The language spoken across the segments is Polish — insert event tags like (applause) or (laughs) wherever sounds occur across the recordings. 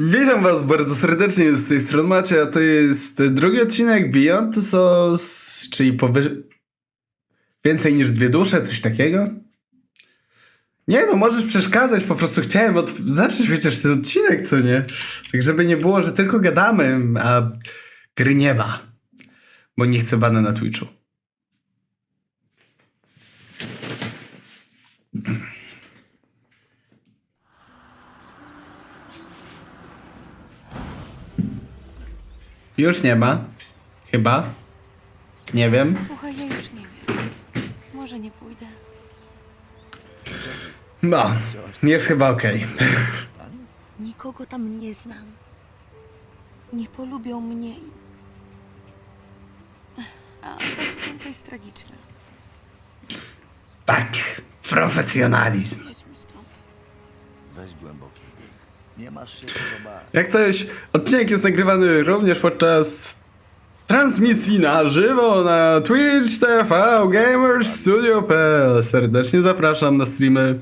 Witam was bardzo serdecznie z tej strony Macie, a to jest drugi odcinek Beyond Two Souls, czyli powyżej... Więcej niż dwie dusze, coś takiego? Nie no, możesz przeszkadzać, po prostu chciałem od... zacząć przecież ten odcinek, co nie? Tak żeby nie było, że tylko gadamy, a gry nie ma. Bo nie chcę bana na Twitchu. Już nie ma. Chyba. Nie wiem. Słuchaj, ja już nie wiem. Może nie pójdę. No, jest chyba okej. Nikogo tam nie znam. Nie polubią mnie. i- A to sukienka jest tragiczna. Tak, profesjonalizm. Jedźmy stąd. Weź głęboki. Nie masz się czego bać. Jak coś, odcinek jest nagrywany również podczas transmisji na żywo na Twitch TV Gamers Studio.pl. Serdecznie zapraszam na streamy,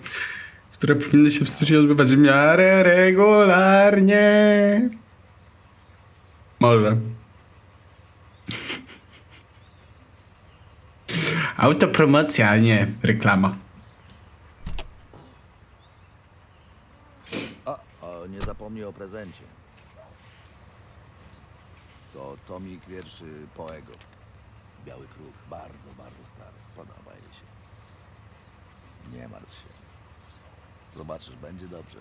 które powinny się w studiu odbywać w miarę regularnie. Może. Autopromocja, a nie reklama. O, o, nie zapomnij o prezencie. To tomik wierszy Poego. Biały kruk, bardzo, bardzo stary. Spodoba jej się. Nie martw się. Zobaczysz, będzie dobrze.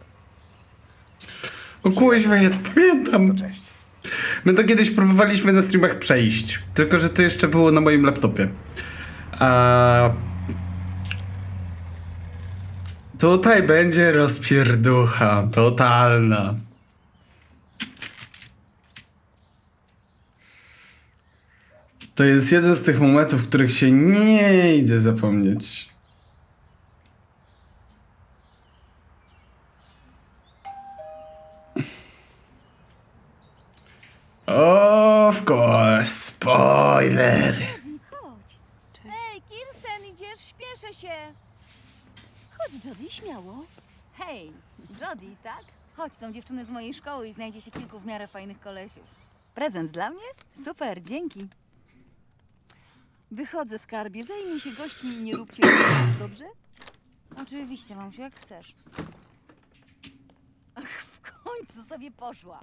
O kuźwa, ja to pamiętam. Cześć. My to kiedyś próbowaliśmy na streamach przejść, tylko że to jeszcze było na moim laptopie. A... Tutaj będzie rozpierducha, totalna. To jest jeden z tych momentów, których się nie idzie zapomnieć. Of course, spoiler. Chodź. Hej, Kirsten, idziesz? Śpieszę się. Chodź, Jody, śmiało. Hej, Jody, tak? Chodź, są dziewczyny z mojej szkoły i znajdzie się kilku w miarę fajnych kolesiów. Prezent dla mnie? Super, dzięki. Wychodzę, skarbie. Zajmij się gośćmi i nie róbcie ruchów, dobrze? Oczywiście, mamsiu, jak chcesz. Ach, w końcu sobie poszła.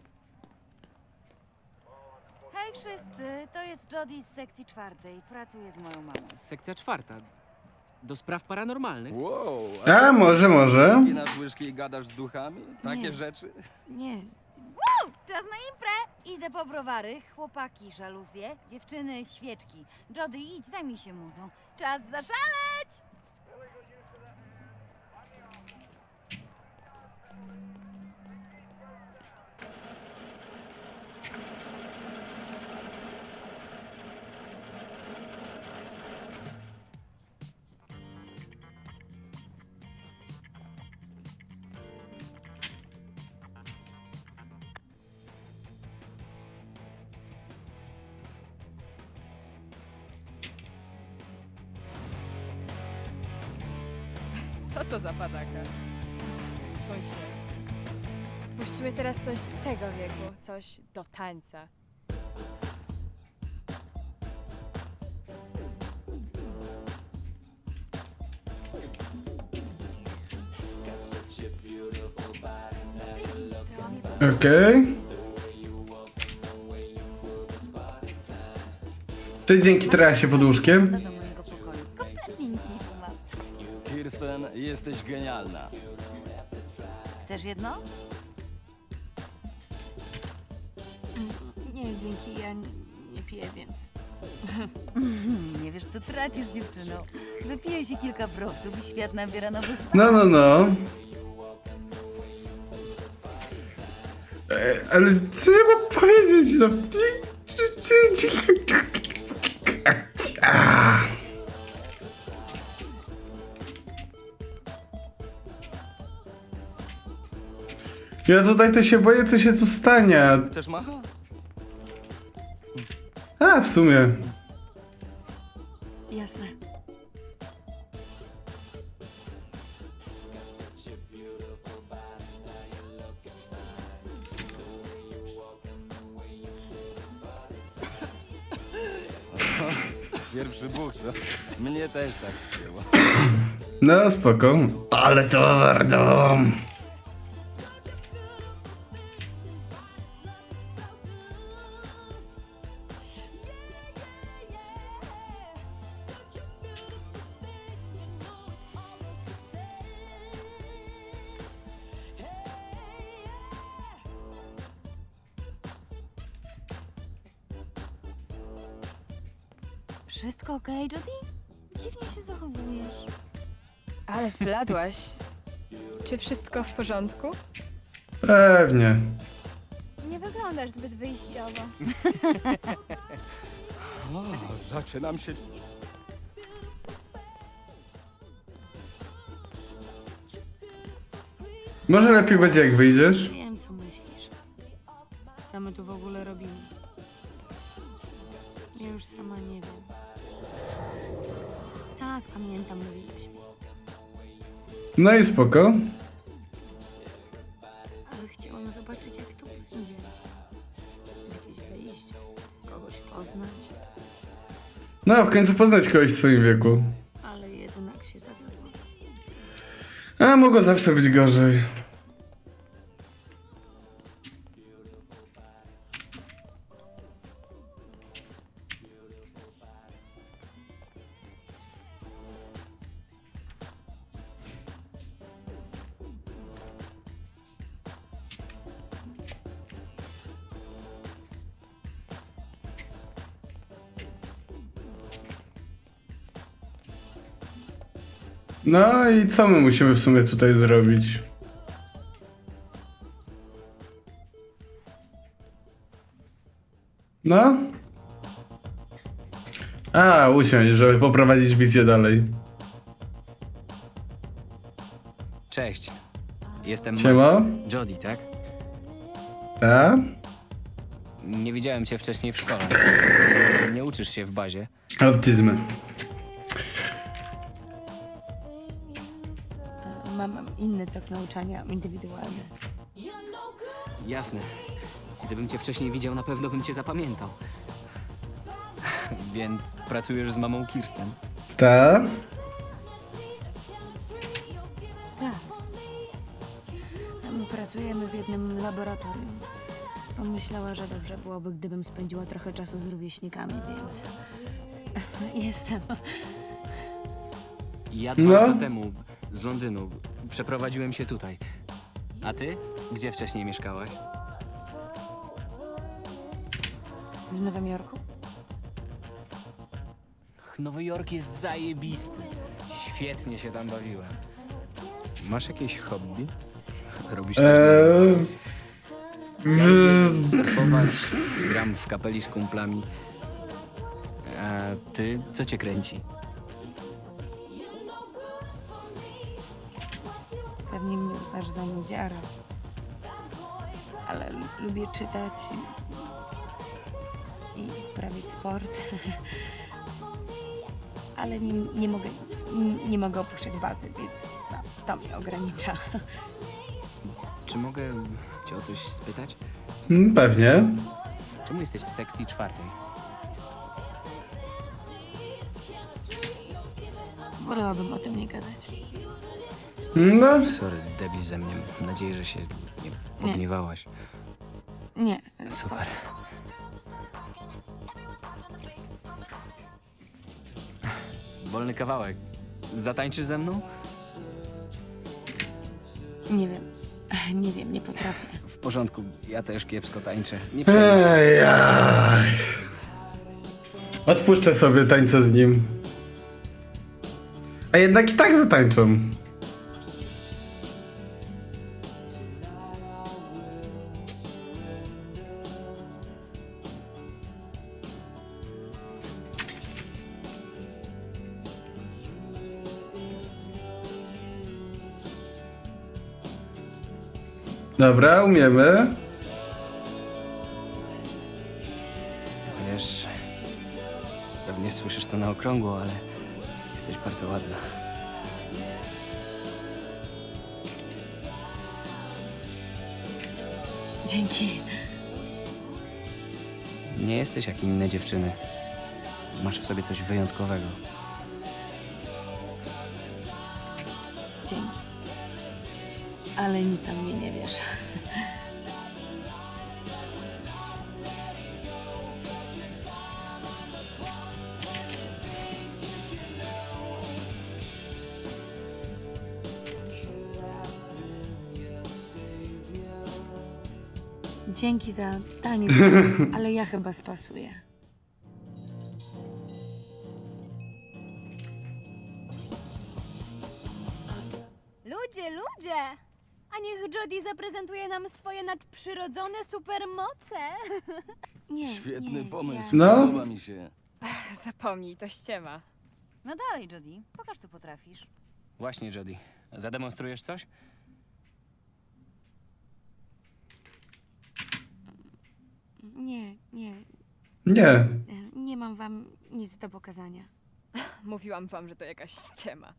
Hej wszyscy, to jest Jody z sekcji czwartej. Pracuję z moją mamą. Sekcja czwarta. Do spraw paranormalnych. Wow, A, może, może. Skinasz łyżki i gadasz z duchami? Takie Nie. rzeczy? Nie. Czas na imprę! Idę po browary, chłopaki żaluzje, dziewczyny świeczki. Jody, idź, zajmij się muzą. Czas zaszaleć! Za padaka? Suń Puścimy teraz coś z tego wieku, coś do tańca. Okej. Ty dzięki trasie pod łóżkiem. Jesteś genialna. Chcesz jedno? Nie, dzięki. Ja nie, nie piję, więc... (laughs) Nie wiesz, co tracisz, dziewczyno. Wypije się kilka browców i świat nabiera nowych No, no, no. E, Ale co ja mam powiedzieć? No. Ja tutaj to się boję, co się tu stanie. Chcesz macha? A, w sumie. Jasne. Pierwszy buch, co? Mnie też tak chciało. No, spoko. Ale to warto. Wszystko okej, Jody? Dziwnie się zachowujesz. Ale zbladłaś. Czy wszystko w porządku? Pewnie. Nie wyglądasz zbyt wyjściowo. (laughs) O, zaczynam się... Może lepiej będzie jak wyjdziesz? Wiem, co myślisz. Co my tu w ogóle robimy? Ja już sama nie wiem. Tak, pamiętam, mówiłeś. No i spoko. Ale chciałam zobaczyć, jak to będzie. Gdzieś wyjść, kogoś poznać, No, w końcu poznać kogoś w swoim wieku. ale jednak się zawiodłam. A mogło zawsze być gorzej. No i co my musimy w sumie tutaj zrobić? No? A, usiąść, żeby poprowadzić misję dalej. Cześć. Jestem Siema? Matt. Jody, tak? A? Nie widziałem cię wcześniej w szkole. Nie uczysz się w bazie. Autyzmy. Inny tok nauczania, indywidualny. Jasne. Gdybym cię wcześniej widział, na pewno bym cię zapamiętał. (laughs) Więc pracujesz z mamą Kirsten. Ta? Tak. My pracujemy w jednym laboratorium. Pomyślała, że dobrze byłoby, gdybym spędziła trochę czasu z rówieśnikami, więc (laughs) jestem. Ja dwa No. lata temu z Londynu przeprowadziłem się tutaj. A ty? Gdzie wcześniej mieszkałaś? W Nowym Jorku? Nowy Jork jest zajebisty. Świetnie się tam bawiłem. Masz jakieś hobby? Robisz coś dla Eee, zabawy? w... Surfować, gram w kapeli z kumplami. A ty, co cię kręci? Uznasz za nudziarę. Ale lubię czytać i, i uprawiać sport. (laughs) Ale nie, nie, mogę, nie, nie mogę opuszczać bazy, więc no, to mnie ogranicza. (laughs) Czy mogę cię o coś spytać? Mm, Pewnie. Czemu jesteś w sekcji czwartej? Wolałabym o tym nie gadać. No, Sorry, debil ze mnie. Mam nadzieję, że się nie pogniewałaś. Nie, Super. Wolny kawałek. Zatańczysz ze mną? nie wiem. Nie wiem, nie potrafię. W porządku, ja też kiepsko tańczę. Nie przejmuj się. Ej, aj. Odpuszczę sobie tańce z nim. A jednak i tak zatańczą. Dobra, umiemy. Wiesz, pewnie słyszysz to na okrągło, ale jesteś bardzo ładna. Dzięki. Nie jesteś jak inne dziewczyny. Masz w sobie coś wyjątkowego. Dzięki. Ale nic o mnie nie wiesz. Dzięki za taniec, (laughs) ale ja chyba spasuję. Ludzie, ludzie! A niech Jodie zaprezentuje nam swoje nadprzyrodzone supermoce. (laughs) Nie, Świetny nie, pomysł. Ja... No. Podoba mi się. Zapomnij, to ściema. No dalej, Jodie, pokaż co potrafisz. Właśnie, Jody. Zademonstrujesz coś? Nie, nie, Nie. nie mam wam nic do pokazania. (laughs) Mówiłam wam, że to jakaś ściema.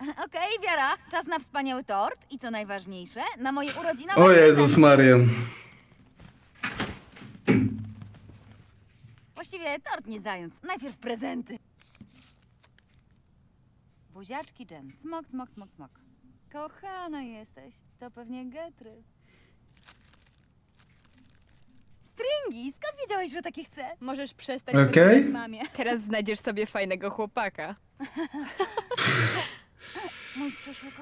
(laughs) Okej, Wiara, czas na wspaniały tort i co najważniejsze, na moje urodziny. O Jezus Maria. Właściwie tort nie zając, najpierw prezenty. Buziaczki Jen, cmok, cmok, cmok, cmok. Kochana jesteś, to pewnie getry. Stringi, skąd wiedziałeś, że takie chcę? Możesz przestać Okej. mamie. Teraz znajdziesz sobie fajnego chłopaka. (laughs)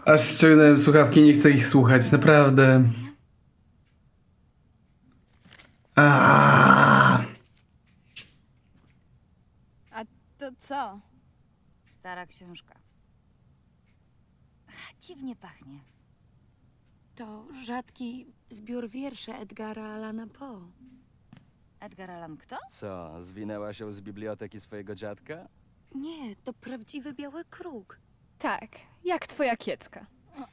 Aż ściągnąłem słuchawki, nie chcę ich słuchać, naprawdę. Aaaa. A to co? Stara książka. Dziwnie pachnie. To rzadki zbiór wierszy Edgara Allana Poe. Edgar Allan kto? Co, zwinęła się z biblioteki swojego dziadka? Nie, to prawdziwy biały kruk. Tak, jak twoja kiecka. (laughs)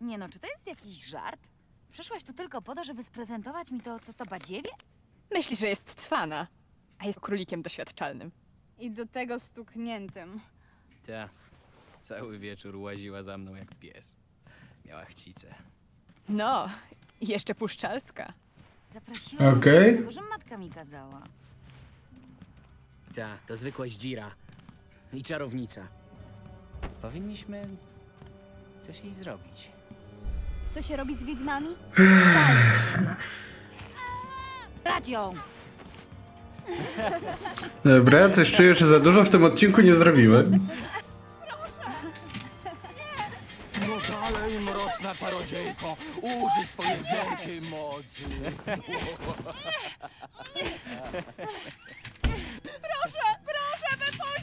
Nie no, czy to jest jakiś żart? Przyszłaś tu tylko po to, żeby sprezentować mi to, to, to badziewie? Myśli, że jest cwana, a jest królikiem doświadczalnym. I do tego stukniętym. Ta. Cały wieczór łaziła za mną jak pies. Miała chcicę. No, i jeszcze puszczalska. Zaprosiłam Okej. okay. dlatego, że matka mi kazała. Ta, to zwykła zdzira. I czarownica. Powinniśmy coś jej zrobić. Co się robi z wiedźmami? (sighs) Brać ją! Dobra, coś czuję, że za dużo w tym odcinku nie zrobiłem. No dalej, mroczna czarodziejko, użyj swojej wielkiej mocy. (laughs)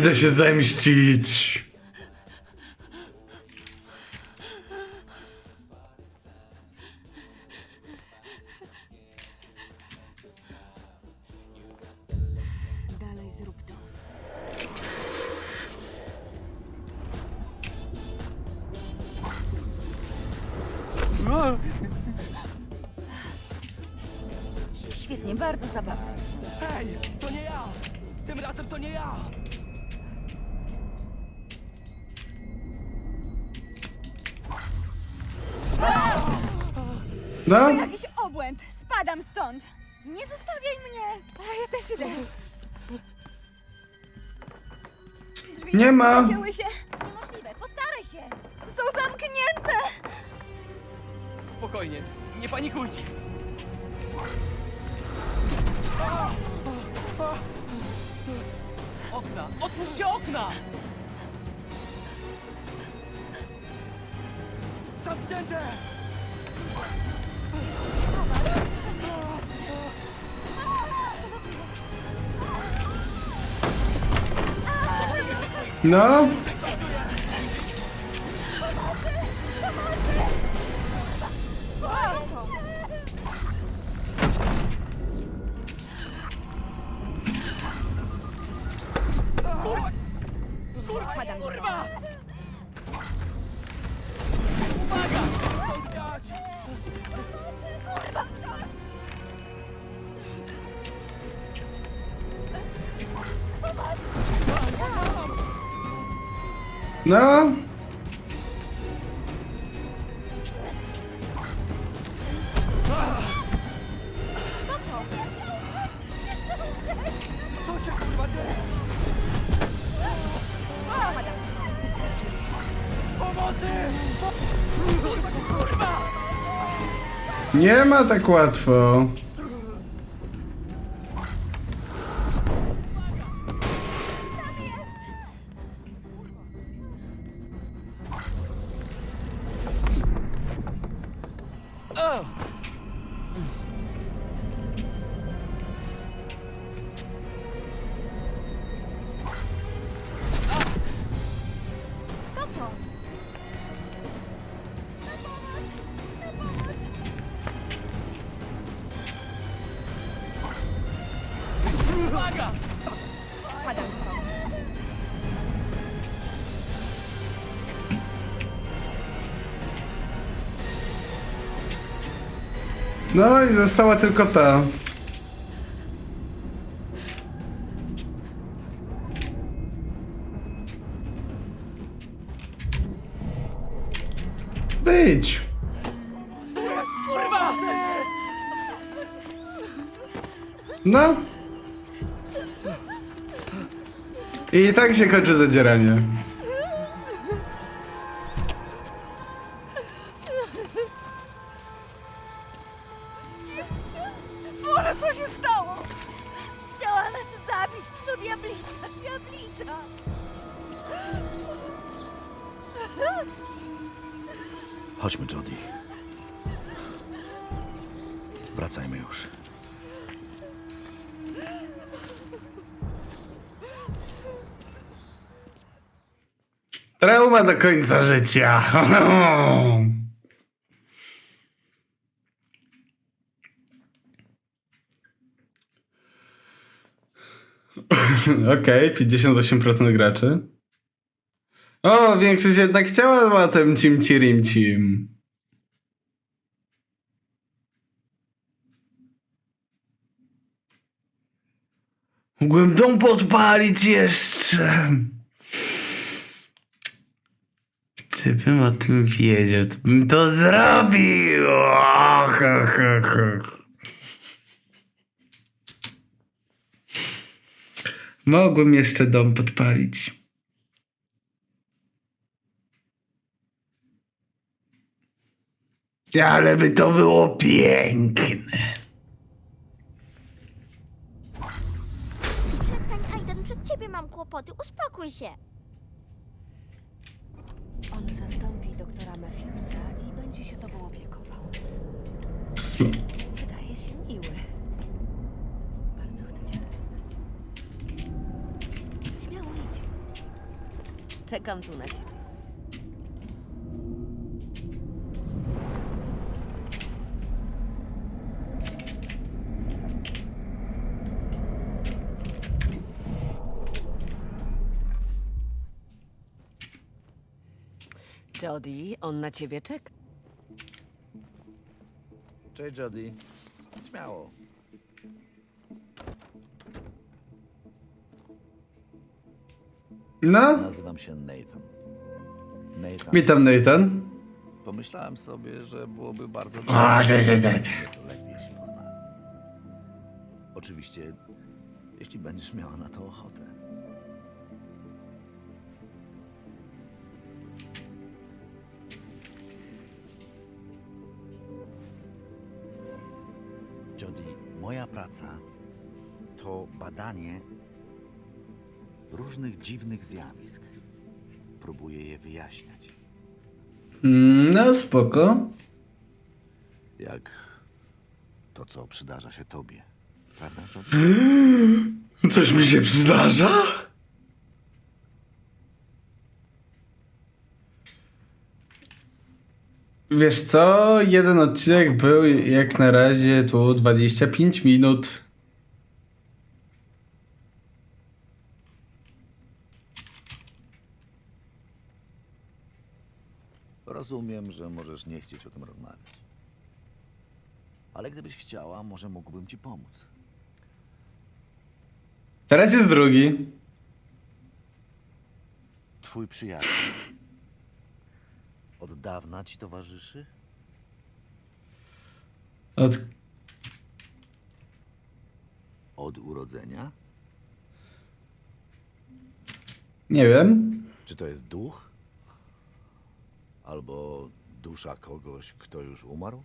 Idę się zemścić. Dalej zrób to. Świetnie, bardzo zabawne. Hej, to nie ja! Tym razem to nie ja! No, Jakiś obłęd! Spadam stąd! Nie zostawiaj mnie! A ja też idę. Drzwi Nie ma. zacięły się! Niemożliwe, postaraj się! Są zamknięte! Spokojnie, nie panikujcie. Okna! Otwórzcie okna! Zamknięte! No. Kurwa! Nie ma tak łatwo. Uwaga! Spadam stąd. No i została tylko ta. I tak się kończy zadzieranie. Boże, co się stało? Chciała nas zabić, to diablica, diablica. Chodźmy, Jody. Trauma do końca życia. (laughs) Okej, 58% graczy. O, większość jednak chciała łatem cim cirim cim. Mógłbym dom podpalić jeszcze. Gdybym o tym wiedział, to bym to zrobił. Och, och, och, och. Mogłem jeszcze dom podpalić. Ale by to było piękne. Przestań, Aiden, przez ciebie mam kłopoty. Uspokój się. Wydaje się miły. Bardzo chcę cię poznać. Śmiało idź. Czekam tu na ciebie. Jody, on na ciebie czeka. Cześć, Jody. Śmiało. No, Nazywam się Nathan. Nathan. witam Nathan. Pomyślałem sobie, że byłoby bardzo A, dobrze, że- lepiej się poznali. Oczywiście, jeśli będziesz miała na to ochotę. Praca to badanie różnych dziwnych zjawisk. Próbuję je wyjaśniać. Mm, No, spoko. Jak to, co przydarza się tobie. Prawda? (gasps) Coś mi się przydarza? Wiesz co? Jeden odcinek był jak na razie tu 25 minut. Rozumiem, że możesz nie chcieć o tym rozmawiać. Ale gdybyś chciała, może mógłbym ci pomóc. Teraz jest drugi. Twój przyjaciel. Od dawna ci towarzyszy? Od... Od urodzenia? Nie wiem. Czy to jest duch? Albo dusza kogoś, kto już umarł?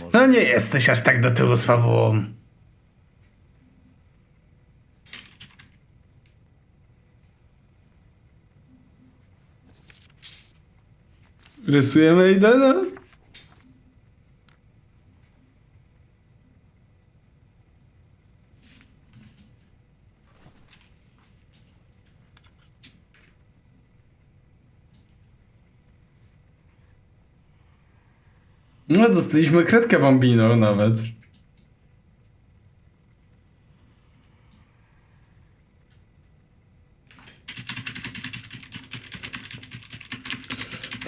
Może No nie jesteś aż tak do tyłu z fabułą. Rysujemy Aidena? No, dostaliśmy kredkę bambino nawet.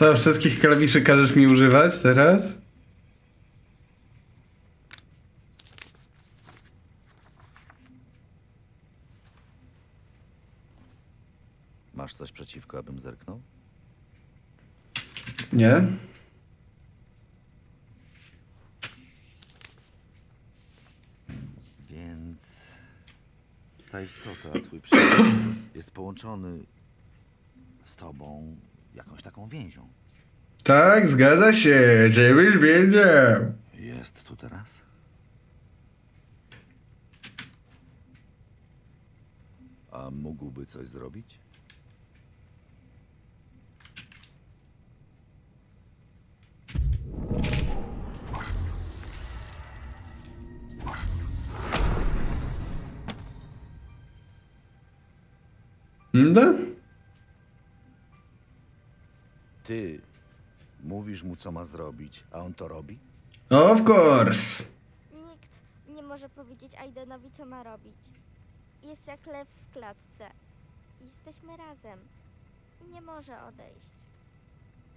Co, wszystkich klawiszy każesz mi używać teraz? Masz coś przeciwko, abym zerknął? Nie? Więc ta istota, twój przyjaciel, jest połączony z tobą jakąś taką więzią. Tak, zgadza się. James wiedział. Jest tu teraz? A mógłby coś zrobić? Da? Mówisz mu, co ma zrobić, a on to robi? Of course. Nikt nie może powiedzieć Aidenowi, co ma robić. Jest jak lew w klatce. Jesteśmy razem. Nie może odejść.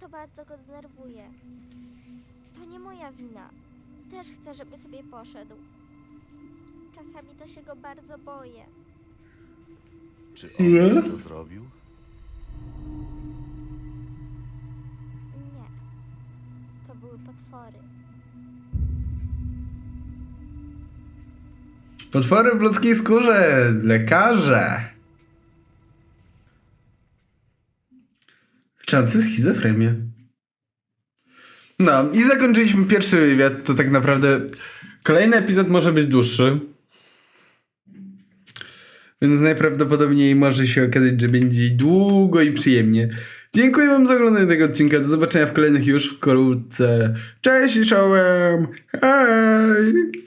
To bardzo go denerwuje. To nie moja wina. Też chcę, żeby sobie poszedł. Czasami to się go bardzo boję. Czy on Nie? już to zrobił? Były potwory. Potwory w ludzkiej skórze. Lekarze. Leczący schizofrenię. No i zakończyliśmy pierwszy wywiad. To tak naprawdę kolejny epizod może być dłuższy. Więc najprawdopodobniej może się okazać, że będzie długo i przyjemnie. Dziękuję wam za oglądanie tego odcinka. Do zobaczenia w kolejnych już wkrótce. Cześć i czołem! Hej!